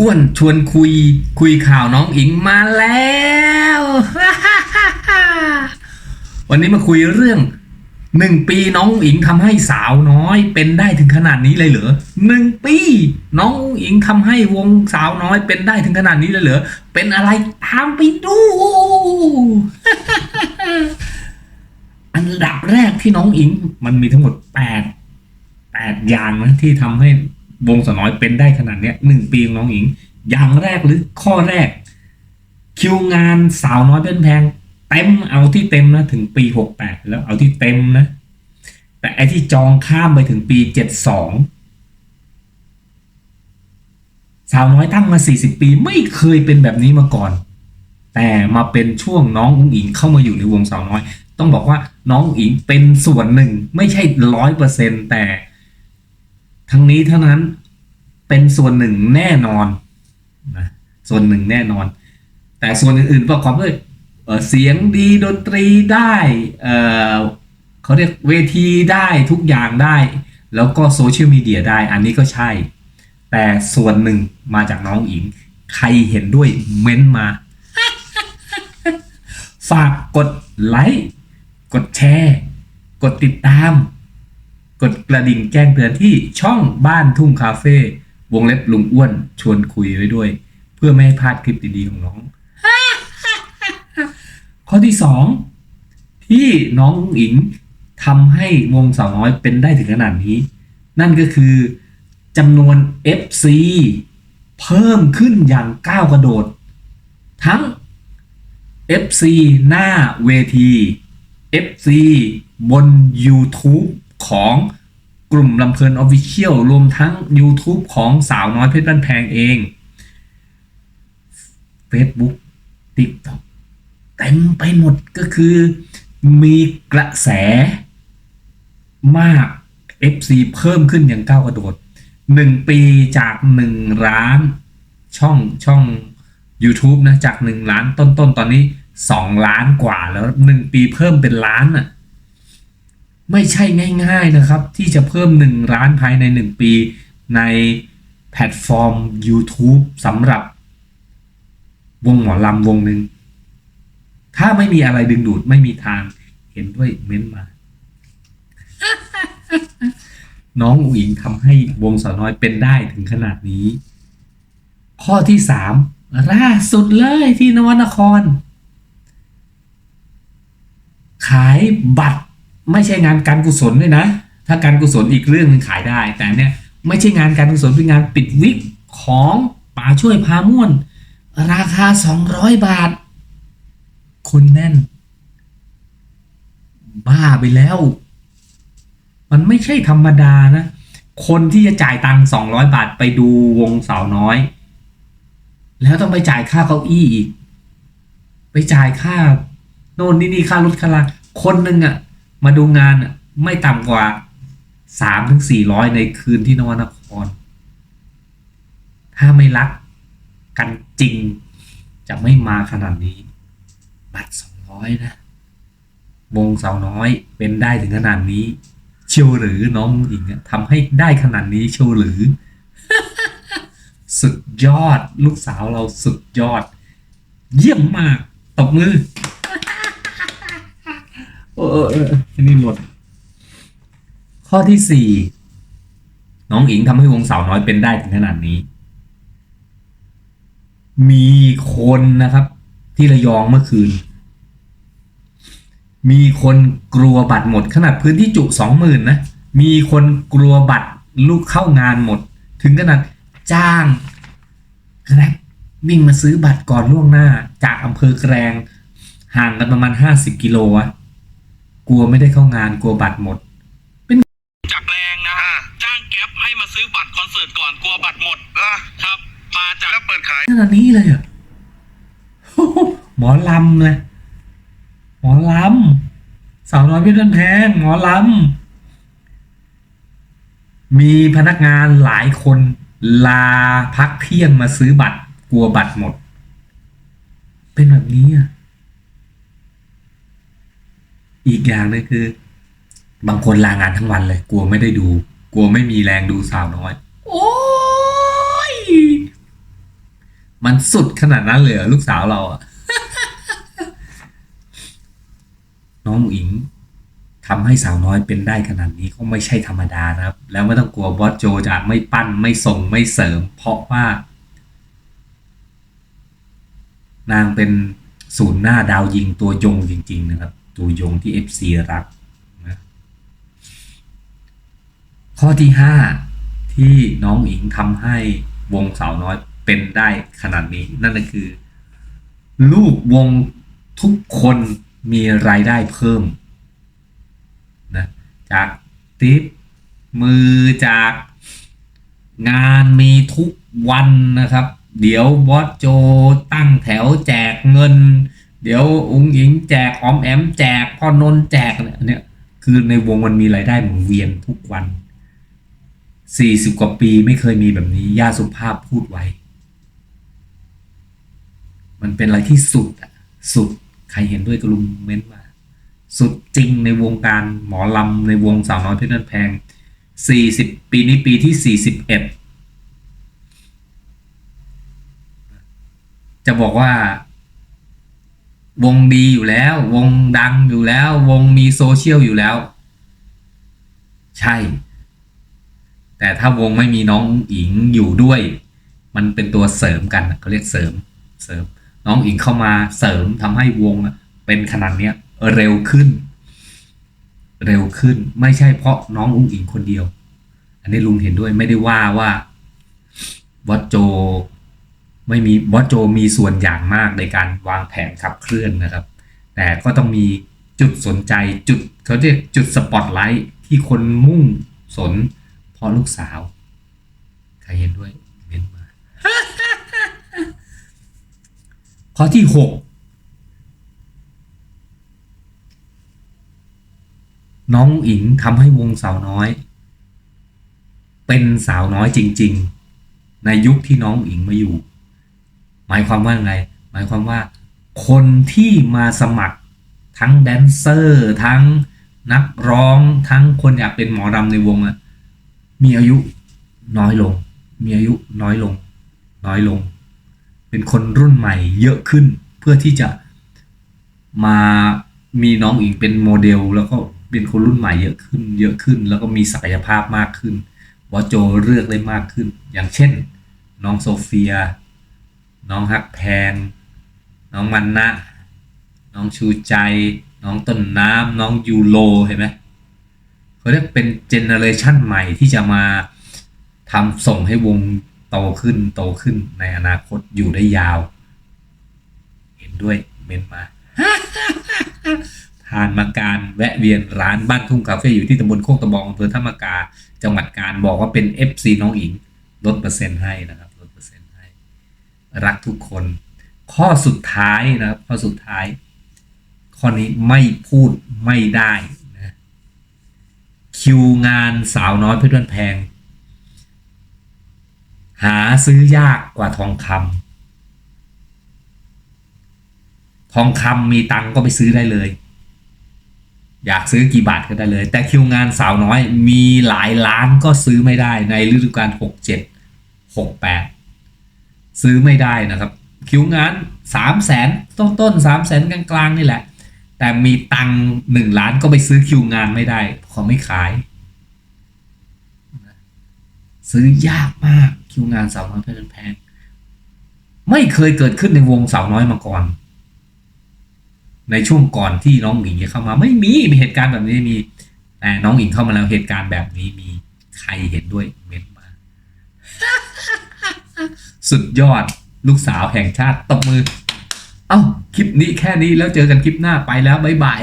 อ้วนชวนคุยคุยข่าวน้องอิงมาแล้ว วันนี้มาคุยเรื่องหนึ่งปีน้องอิงทำให้สาวน้อย เป็นได้ถึงขนาดนี้เลยเหรอหนึ่งปี น้องอิงทำให้วงสาวน้อย เป็นได้ถึงขนาดนี้เลยเหรอเป็นอะไรตามไปดู อันดับแรกที่น้องอิงมันมีทั้งหมดแปดแปดอย่างนะที่ทำให้ วงสาวน้อยเป็นได้ขนาดเนี้ยหนึ่งปีของน้องอิง อย่างแรกหรือข้อแรก คิวงานสาวน้อยเป็นแพงเต็มเอาที่เต็มนะถึงปีหกแปดแล้วเอาที่เต็มนะ แต่ไอที่จองข้ามไปถึงปีเจ็ดสองสาวน้อยตั้งมาสี่สิบปีไม่เคยเป็นแบบนี้มาก่อน แต่มาเป็นช่วงน้องอุ๋งอิงเข้ามาอยู่ในวงสาวน้อย ต้องบอกว่าน้องอุ๋งอิงเป็นส่วนหนึ่งไม่ใช่ร้อยเปอร์เซ็นแต่ ทั้งนี้เท่านั้นเป็นส่วนหนึ่งแน่นอนนะส่วนหนึ่งแน่นอน แต่ส่วนอื่นๆประกอบด้วยเสียงดีดนตรีได้เเขาเรียกเวทีได้ทุกอย่างได้ แล้วก็โซเชียลมีเดียได้อันนี้ก็ใช่ แต่ส่วนหนึ่งมาจากน้องอิง ใครเห็นด้วยเม้นต์มา ฝากกดไลค์กดแชร์ กดติดตาม กดกระดิ่งแจ้งเตือนที่ช่องบ้านทุ่งคาเฟ่วงเล็บลุงอ้วนชวนคุยไว้ด้วย เพื่อไม่ให้พลาดคลิปดีๆของน้อง ข้อที่สองที่น้องอิงทำให้วงสาวน้อยเป็นได้ถึงขนาดนี้ นั่นก็คือจำนวน FC เพิ่มขึ้นอย่างก้าวกระโดด ทั้ง FC หน้าเวที FC บน YouTube ของกลุ่มลำเพลินออฟฟิเชียลรวมทั้ง YouTube ของสาวน้อยเพชรบ้านแพงเอง Facebook TikTok เต็มไปหมดก็คือมีกระแสมาก FC เพิ่มขึ้นอย่างก้าวกระโดด 1 ปีจาก 1 ล้านช่องช่อง YouTube นะจาก 1 ล้านต้นๆตอนนี้ 2 ล้านกว่าแล้ว 1 ปีเพิ่มเป็นล้านอะ ไม่ใช่ง่าย ๆนะครับ ที่จะเพิ่ม1ล้านภายใน 1 ปีในแพลตฟอร์ม YouTube สำหรับ วงหมอลำวงหนึ่ง ถ้าไม่มีอะไรดึงดูดไม่มีทางเห็นด้วยเม้นต์มา น้องอุ๋งทำให้วงสาวน้อยเป็นได้ถึงขนาดนี้ ข้อที่สามล่าสุดเลยที่นวนคร ขายบัตร ไม่ใช่งานการกุศลด้วยนะ ถ้าการกุศลอีกเรื่องหนึงขายได้ แต่เนี่ยไม่ใช่งานการกุศลเป็นงานปิดวิกของป่าช่วยพาม่วน ราคา 200 บาท คนแน่น บ้าไปแล้ว มันไม่ใช่ธรรมดานะ คนที่จะจ่ายตังค์200 บาทไปดูวงสาวน้อย แล้วต้องไปจ่ายค่าเก้าอี้อีก ไปจ่ายค่า โน่นนี่นี่ค่ารถค่าลาคนหนึ่งอะ มาดูงานไม่ต่ำกว่าสามถึงสี่ร้อยในคืนที่นวนคร ถ้าไม่รักกันจริงจะไม่มาขนาดนี้ บัตรสองร้อยนะ วงสาวน้อยเป็นได้ถึงขนาดนี้ เชียวหรือน้องหญิงทำให้ได้ขนาดนี้เชียวหรือ สุดยอดลูกสาวเราสุดยอด เยี่ยมมาก ตบมือ เออเออเอออันนี้หมด ข้อที่สี่น้องอิงทำให้วงสาวน้อยเป็นได้ถึงขนาดนี้ มีคนนะครับ ที่ระยองเมื่อคืน มีคนกลัวบัตรหมด ขนาดพื้นที่จุสองหมื่นนะ มีคนกลัวบัตรลูกเข้างานหมด ถึงขนาดจ้างแกร็บวิ่งมาซื้อบัตรก่อนล่วงหน้า จากอำเภอแกลงห่างกันประมาณห้าสิบกิโลอะ กลัวไม่ได้เข้างานกลัวบัตรหมดจากแรงนะอ่าจ้างแก๊ปให้มาซื้อบัตรคอนเสิร์ตก่อนกลัวบัตรหมดแล้วครับ มาจากแล้วเปิดขายขนาดนี้เลยเหรอะหมอลำเลยหมอลำสาวน้อยเพี่อนแพงหมอลำมีพนักงานหลายคนลาพักเที่ยงมาซื้อบัตรกลัวบัตรหมด เป็นแบบนี้อะ อีกอย่างนึงคือ บางคนลางานทั้งวันเลย กลัวไม่ได้ดู กลัวไม่มีแรงดูสาวน้อย โอ้ย มันสุดขนาดนั้นเลยลูกสาวเราอะน้องอิงทำให้สาวน้อยเป็นได้ขนาดนี้ก็ไม่ใช่ธรรมดานะครับ แล้วไม่ต้องกลัวบอสโจจะไม่ปั้นไม่ส่งไม่เสริม เพราะว่า นางเป็นศูนย์หน้าดาวยิงตัวยงจริง ๆ นะครับ ตัวยงที่ FC รักนะข้อที่ห้าที่น้องอิงทำให้วงสาวน้อยเป็นได้ขนาดนี้ นั่นก็คือ ลูกวงทุกคนมีรายได้เพิ่มนะจากทิปมือจากงานมีทุกวันนะครับ เดี๋ยวบอสโจตั้งแถวแจกเงิน เดี๋ยวอุ้งอิงแจกออมแอมแจกพ่อนนท์แจกเนี่ยเนี่ยคือในวงมันมีรายได้หมุนเวียนทุกวันสี่สิบกว่าปีไม่เคยมีแบบนี้ย่าสุภาพพูดไว้ มันเป็นอะไรที่สุดอะสุดใครเห็นด้วยก็ลุมเม้นต์มาสุดจริงในวงการหมอลำในวงสาวน้อยเพชรบ้านแพงสี่สิบปีนี้ปีที่สี่สิบเอ็ดจะบอกว่า วงดีอยู่แล้ว วงดังอยู่แล้ว วงมีโซเชียลอยู่แล้ว ใช่ แต่ถ้าวงไม่มีน้องอิงอยู่ด้วย มันเป็นตัวเสริมกันเขาเรียกเสริมเสริม น้องอิงเข้ามาเสริมทำให้วงเป็นขนาดเนี้ยเร็วขึ้น เร็วขึ้นไม่ใช่เพราะน้องอุ้งอิงคนเดียว อันนี้ลุงเห็นด้วยไม่ได้ว่าว่าวัดโจ ไม่มีวัดโจมีส่วนอย่างมากในการวางแผนขับเคลื่อนนะครับ แต่ก็ต้องมีจุดสนใจจุดเขาเรียกจุดสปอตไลท์ที่คนมุ่งสนเพราะลูกสาว ใครเห็นด้วยเม้นมา ข้อที่หกน้องอิงทำให้วงสาวน้อย เป็นสาวน้อยจริง ๆ ในยุคที่น้องอิงมาอยู่ หมายความว่าไง หมายความว่า คนที่มาสมัครทั้งแดนเซอร์ ทั้งนักร้องทั้งคนอยากเป็นหมอรำในวงอะมีอายุน้อยลง มีอายุน้อยลง น้อยลง เป็นคนรุ่นใหม่เยอะขึ้นเพื่อที่จะมามีน้องอิงเป็นโมเดล แล้วก็เป็นคนรุ่นใหม่เยอะขึ้น เยอะขึ้น แล้วก็มีศักยภาพมากขึ้นวอโจเลือกได้มากขึ้น อย่างเช่น น้องโซเฟีย น้องฮักแพง น้องมันนะ น้องชูใจ น้องต้นน้ำ น้องยูโรเห็นไหมเขาเรียกเป็นเจเนอเรชันใหม่ที่จะมาทำส่งให้วงโตขึ้นโตขึ้นในอนาคตอยู่ได้ยาว เห็นด้วยเมนมาผ่านมาการแวะเวียนร้านบ้านทุ่งคาเฟ่อยู่ที่ตำบลโคกตะบองอำเภอธรรมกา จังหวัดการบอกว่าเป็น FC น้องอิงลดเปอร์เซ็นต์ให้นะครับลดเปอร์เซ็นต์ให้ รักทุกคน ข้อสุดท้ายนะครับ ข้อสุดท้าย ข้อนี้ไม่พูดไม่ได้นะคิวงานสาวน้อยเพชรบ้านแพง หาซื้อยากกว่าทองคำทองคำมีตังก็ไปซื้อได้เลย อยากซื้อกี่บาทก็ได้เลย แต่คิวงานสาวน้อยมีหลายล้านก็ซื้อไม่ได้ในฤดูกาลหกเจ็ดหกแปด ซื้อไม่ได้นะครับ คิวงานสามแสนต้นต้นสามแสนกลางๆนี่แหละ แต่มีตังหนึ่งล้านก็ไปซื้อคิวงานไม่ได้เขาไม่ขาย ซื้อยากมากคิวงานสาวน้อยเพชรแพง ไม่เคยเกิดขึ้นในวงสาวน้อยมาก่อน ในช่วงก่อนที่น้องหญิงจะเข้ามา ไม่มีมีเหตุการณ์แบบนี้มี แต่น้องหญิงเข้ามาแล้วเหตุการณ์แบบนี้มีใครเห็นด้วยเม้นมา สุดยอดลูกสาวแห่งชาติตบมือ เอ้า คลิปนี้แค่นี้แล้วเจอกันคลิปหน้าไปแล้ว บ๊ายบาย